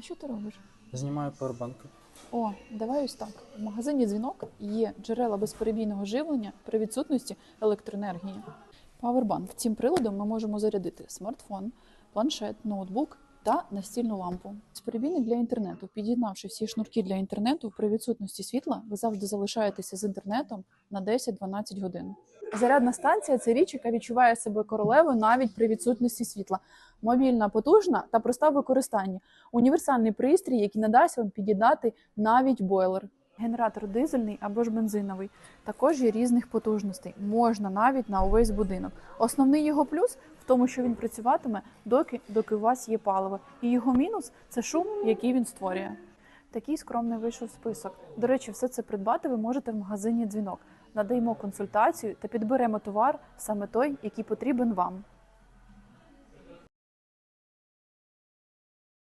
А що ти робиш? Знімаю пауербанки. О, давай ось так. В магазині дзвінок є джерела безперебійного живлення при відсутності електроенергії. Powerbank. Цим приладом ми можемо зарядити смартфон, планшет, ноутбук та настільну лампу. Безперебійник для інтернету. Під'єднавши всі шнурки для інтернету, при відсутності світла ви завжди залишаєтеся з інтернетом на 10-12 годин. Зарядна станція це річ, яка відчуває себе королевою навіть при відсутності світла. Мобільна, потужна та проста в використанні. Універсальний пристрій, який надасть вам під'єднати навіть бойлер. Генератор дизельний або ж бензиновий. Також є різних потужностей. Можна навіть на увесь будинок. Основний його плюс в тому, що він працюватиме доки, доки у вас є паливо. І його мінус це шум, який він створює. Такий скромний вийшов список. До речі, все це придбати ви можете в магазині дзвінок. Надаємо консультацію та підберемо товар саме той, який потрібен вам.